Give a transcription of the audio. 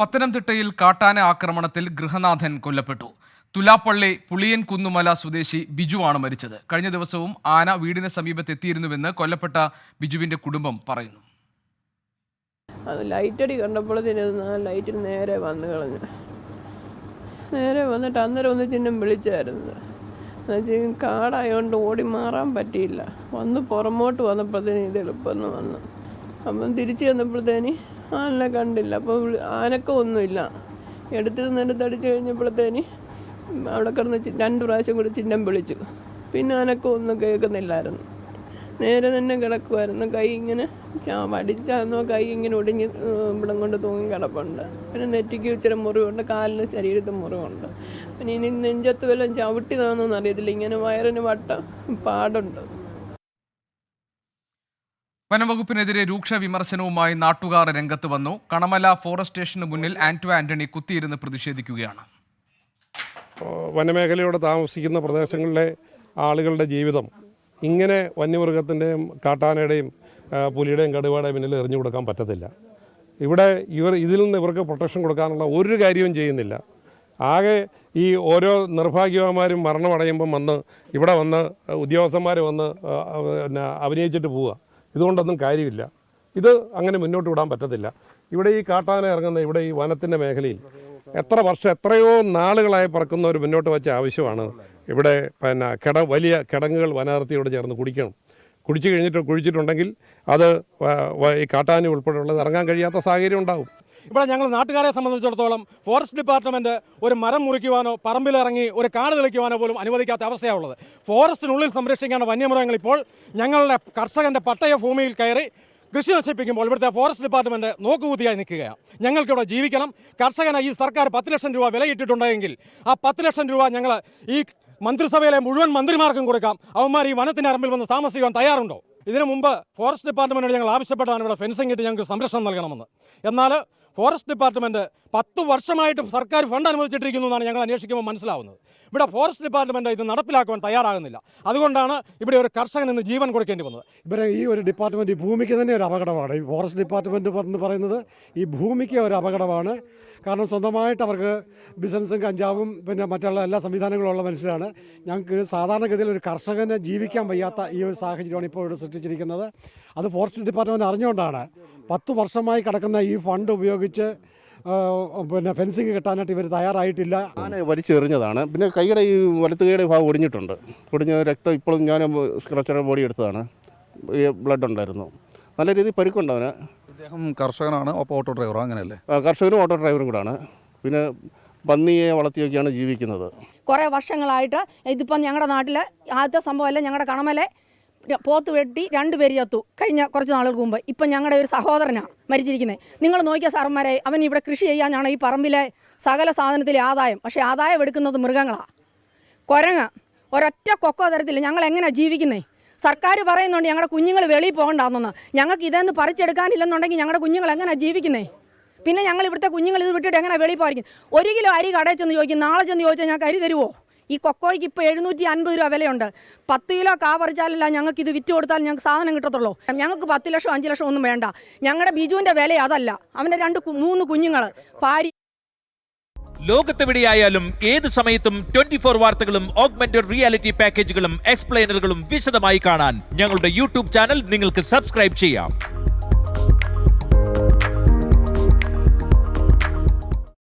പത്തനംതിട്ടയിൽ കാട്ടാന ആക്രമണത്തിൽ ഗൃഹനാഥൻ കൊല്ലപ്പെട്ടു. തുലാപ്പള്ളി പുളിയൻ കുന്നുമല സ്വദേശി ബിജുവാണ് മരിച്ചത്. കഴിഞ്ഞ ദിവസവും ആന വീടിന് സമീപത്തെത്തിയിരുന്നുവെന്ന് കൊല്ലപ്പെട്ട ബിജുവിന്റെ കുടുംബം പറയുന്നു. ലൈറ്റടി കണ്ടപ്പോഴത്തേന് ലൈറ്റിന് നേരെ വന്നു കളഞ്ഞു. നേരെ വന്നിട്ട് അന്നേരം ഒന്ന് ചിഹ്നം വിളിച്ചായിരുന്നു. എന്നുവെച്ചാൽ കാടായതുകൊണ്ട് ഓടി മാറാൻ പറ്റിയില്ല. വന്ന് പുറമോട്ട് വന്നപ്പോഴത്തേന് ഇത് എളുപ്പമെന്ന് വന്നു. അപ്പം തിരിച്ചു ചെന്നപ്പോഴത്തേന് ആനെ കണ്ടില്ല. അപ്പോൾ ആനക്കം ഒന്നുമില്ല. എടുത്ത് നിന്നെടുത്ത് അടിച്ചു കഴിഞ്ഞപ്പോഴത്തേന് അവിടെ കിടന്ന് രണ്ട് പ്രാവശ്യം കൂടി ചിഹ്നം വിളിച്ചു. പിന്നെ ആനക്കം ഒന്നും കേൾക്കുന്നില്ലായിരുന്നു. നേരെ തന്നെ കിടക്കുമായിരുന്നു കൈ ഇങ്ങനെ അടിച്ചാന്നോ കൈ ഇങ്ങനെ ഒടിഞ്ഞ് ഇവിടം കൊണ്ട് തൂങ്ങി കിടപ്പുണ്ട്. പിന്നെ നെറ്റിക്ക് ഇച്ചിരി മുറിവുണ്ട്. കാലിന് ശരീരത്തിന് മുറിവുണ്ട്. പിന്നെ ഇനി നെഞ്ചത്ത് വല്ലതും ചവിട്ടിതാണെന്നൊന്നും അറിയത്തില്ല ഇങ്ങനെ വയറിന് വട്ടം പാടുണ്ട്. വനംവകുപ്പിനെതിരെ രൂക്ഷ വിമർശനവുമായി നാട്ടുകാർ രംഗത്ത് വന്നു. കണമല ഫോറസ്റ്റ് സ്റ്റേഷന് മുന്നിൽ ആന്റോ ആന്റണി കുത്തിയിരുന്ന് പ്രതിഷേധിക്കുകയാണ്. വനമേഖലയോടെ താമസിക്കുന്ന പ്രദേശങ്ങളിലെ ആളുകളുടെ ജീവിതം ഇങ്ങനെ വന്യമൃഗത്തിന്റെയും കാട്ടാനയുടെയും പുലിയുടെയും കടുവയുടെയും മുന്നിൽ എറിഞ്ഞു കൊടുക്കാൻ പറ്റത്തില്ല. ഇവിടെ ഇവർ ഇതിൽ നിന്ന് ഇവർക്ക് പ്രൊട്ടക്ഷൻ കൊടുക്കാനുള്ള ഒരു കാര്യവും ചെയ്യുന്നില്ല. ആകെ ഈ ഓരോ നിർഭാഗ്യവാന്മാരും മരണമടയുമ്പം വന്ന് ഇവിടെ വന്ന് ഉദ്യോഗസ്ഥന്മാർ വന്ന് പിന്നെ അഭിനയിച്ചിട്ട് പോവുക. ഇതുകൊണ്ടൊന്നും കാര്യമില്ല. ഇത് അങ്ങനെ മുന്നോട്ട് വിടാൻ പറ്റത്തില്ല. ഇവിടെ ഈ കാട്ടാന ഇറങ്ങുന്ന ഇവിടെ ഈ വനത്തിന്റെ മേഖലയിൽ എത്ര വർഷം എത്രയോ നാളുകളായി പറക്കുന്ന ഒരു മുന്നോട്ട് വെച്ച ആവശ്യമാണ്. ഇവിടെ പിന്നെ കിട വലിയ കിടങ്ങുകൾ വനാതിർത്തിയോട് ചേർന്ന് കുടിക്കണം. കുടിച്ചു കഴിഞ്ഞിട്ട് കുഴിച്ചിട്ടുണ്ടെങ്കിൽ അത് ഈ കാട്ടാന ഉൾപ്പെടെയുള്ളത് ഇറങ്ങാൻ കഴിയാത്ത സാഹചര്യം ഉണ്ടാവും. ഇവിടെ ഞങ്ങൾ നാട്ടുകാരെ സംബന്ധിച്ചിടത്തോളം ഫോറസ്റ്റ് ഡിപ്പാർട്ട്മെന്റ് ഒരു മരം മുറിക്കുവാനോ പറമ്പിലിറങ്ങി ഒരു കാട് തെളിക്കുവാനോ പോലും അനുവദിക്കാത്ത അവസ്ഥയാണുള്ളത് ഫോറസ്റ്റിനുള്ളിൽ സംരക്ഷിക്കേണ്ട വന്യമൃഗങ്ങൾ ഇപ്പോൾ ഞങ്ങളുടെ കർഷകന്റെ പട്ടയ ഭൂമിയിൽ കയറി കൃഷി നശിപ്പിക്കുമ്പോൾ ഇവിടുത്തെ ഫോറസ്റ്റ് ഡിപ്പാർട്ട്മെന്റ് നോക്കുകൂത്തിയായി നിൽക്കുകയാണ്. ഞങ്ങൾക്കിവിടെ ജീവിക്കണം. കർഷകന് ഈ സർക്കാർ പത്ത് ലക്ഷം രൂപ വിലയിട്ടിട്ടുണ്ടെങ്കിൽ ആ പത്ത് ലക്ഷം രൂപ ഞങ്ങൾ ഈ മന്ത്രിസഭയിലെ മുഴുവൻ മന്ത്രിമാർക്കും കൊടുക്കാം. അവന്മാർ ഈ വനത്തിന്റെ അറമ്പിൽ വന്ന് താമസിക്കാൻ തയ്യാറുണ്ടോ? ഇതിനു മുമ്പ് ഫോറസ്റ്റ് ഡിപ്പാർട്ട്മെന്റിനോട് ഞങ്ങൾ ആവശ്യപ്പെട്ടതാണ് ഇവിടെ ഫെൻസിംഗ് ഇട്ട് ഞങ്ങൾക്ക് സംരക്ഷണം നൽകണമെന്ന്. എന്നാൽ ഫോറസ്റ്റ് ഡിപ്പാർട്ട്മെന്റ് പത്ത് വർഷമായിട്ട് സർക്കാർ ഫണ്ട് അനുവദിച്ചിട്ടിരിക്കുന്നു എന്നാണ് ഞങ്ങൾ അന്വേഷിക്കുമ്പോൾ മനസ്സിലാവുന്നത്. ഇവിടെ ഫോറസ്റ്റ് ഡിപ്പാർട്ട്മെന്റ് ഇത് നടപ്പിലാക്കുവാൻ തയ്യാറാകുന്നില്ല. അതുകൊണ്ടാണ് ഇവിടെ ഒരു കർഷകൻ ഇന്ന് ജീവൻ കൊടുക്കേണ്ടി വന്നത്. ഇവരെ ഈ ഒരു ഡിപ്പാർട്ട്മെന്റ് ഈ ഭൂമിക്ക് തന്നെ ഒരു അപകടമാണ്. ഈ ഫോറസ്റ്റ് ഡിപ്പാർട്ട്മെന്റ് എന്ന് പറയുന്നത് ഈ ഭൂമിക്ക് ഒരു അപകടമാണ്. കാരണം സ്വന്തമായിട്ട് അവർക്ക് ബിസിനസ്സും കഞ്ചാവും പിന്നെ മറ്റുള്ള എല്ലാ സംവിധാനങ്ങളും ഉള്ള മനുഷ്യരാണ്. ഞങ്ങൾക്ക് സാധാരണഗതിയിൽ ഒരു കർഷകനെ ജീവിക്കാൻ വയ്യാത്ത ഈ ഒരു സാഹചര്യമാണ് ഇപ്പോൾ ഇവിടെ സൃഷ്ടിച്ചിരിക്കുന്നത്. അത് ഫോറസ്റ്റ് ഡിപ്പാർട്ട്മെന്റ് അറിഞ്ഞുകൊണ്ടാണ് പത്ത് വർഷമായി കിടക്കുന്ന ഈ ഫണ്ട് ഉപയോഗിച്ച് പിന്നെ ഫെൻസിങ് കെട്ടാനായിട്ട് ഇവർ തയ്യാറായിട്ടില്ല. ആന വലിച്ചെറിഞ്ഞതാണ്. പിന്നെ കൈയുടെ ഈ വലത്ത് കൈയുടെ ഭാഗം ഒടിഞ്ഞിട്ടുണ്ട്. ഒടിഞ്ഞ രക്തം ഇപ്പോഴും ഞാൻ സ്ക്രച്ചർ ബോഡി എടുത്തതാണ്. ഈ ബ്ലഡ് ഉണ്ടായിരുന്നു. നല്ല രീതിയിൽ പരിക്കുണ്ടവന് അവന്. അദ്ദേഹം കർഷകനാണ് അപ്പോൾ ഓട്ടോ ഡ്രൈവറോ അങ്ങനെയല്ലേ? കർഷകനും ഓട്ടോ ഡ്രൈവറും കൂടാണ്. പിന്നെ പന്നിയെ വളർത്തിയൊക്കെയാണ് ജീവിക്കുന്നത്. കുറേ വർഷങ്ങളായിട്ട് ഇതിപ്പം ഞങ്ങളുടെ നാട്ടിൽ ആദ്യത്തെ സംഭവമല്ല ഞങ്ങളുടെ കണമലെ പോത്ത് വെട്ടി രണ്ട് പേര് ചത്തു. കഴിഞ്ഞ കുറച്ച് നാളുകൾക്ക് മുമ്പ്. ഇപ്പം ഞങ്ങളുടെ ഒരു സഹോദരനാണ് മരിച്ചിരിക്കുന്നത് നിങ്ങൾ നോക്കിയ സാറന്മാരെ അവൻ ഇവിടെ കൃഷി ചെയ്യാനാണ് ഈ പറമ്പിലെ സകല സാധനത്തിലെ ആദായം. പക്ഷേ ആദായം എടുക്കുന്നത് മൃഗങ്ങളാണ് കുരങ്ങ് ഒരൊറ്റ കൊക്കോ തരത്തില്ല. ഞങ്ങൾ എങ്ങനെയാണ് ജീവിക്കുന്നത് സർക്കാർ പറയുന്നുണ്ട് ഞങ്ങളുടെ കുഞ്ഞുങ്ങൾ വെളിയിൽ പോകണ്ടാന്നെന്ന്. ഞങ്ങൾക്ക് ഇതെന്ന് പറിച്ചെടുക്കാനില്ലെന്നുണ്ടെങ്കിൽ ഞങ്ങളുടെ കുഞ്ഞുങ്ങൾ എങ്ങനെയാണ് ജീവിക്കുന്നത് പിന്നെ ഞങ്ങൾ ഇവിടുത്തെ കുഞ്ഞുങ്ങൾ ഇത് വിട്ടിട്ട് എങ്ങനെ വെളിയിൽ പോയിരിക്കും ഒരു കിലോ അരി കടയിൽ ചെന്ന് ചോദിക്കും. നാളെ ചെന്ന് ചോദിച്ചാൽ ഞങ്ങൾക്ക് അരി തരുമോ ഈ കൊക്കോയ്ക്ക് ഇപ്പോൾ എഴുന്നൂറ്റി അൻപത് രൂപ വിലയുണ്ട്. പത്ത് കിലോ കാ പറിച്ചാലല്ല ഞങ്ങൾക്ക് ഇത് വിറ്റ് കൊടുത്താൽ ഞങ്ങൾക്ക് സാധനം കിട്ടത്തുള്ളൂ. ഞങ്ങൾക്ക് പത്ത് ലക്ഷം അഞ്ച് ലക്ഷം ഒന്നും വേണ്ട. ഞങ്ങളുടെ ബിജുവിന്റെ വില അതല്ല. അവന്റെ രണ്ട് മൂന്ന് കുഞ്ഞുങ്ങൾ ഭാര്യ ലോകത്തെവിടെയായാലും ഏത് സമയത്തും ട്വന്റി ഫോർ വാർത്തകളും ഓഗ്മെന്റഡ് റിയാലിറ്റി പാക്കേജുകളും എക്സ്പ്ലെയിനറുകളും വിശദമായി കാണാൻ ഞങ്ങളുടെ യൂട്യൂബ് ചാനൽ നിങ്ങൾക്ക് സബ്സ്ക്രൈബ് ചെയ്യാം.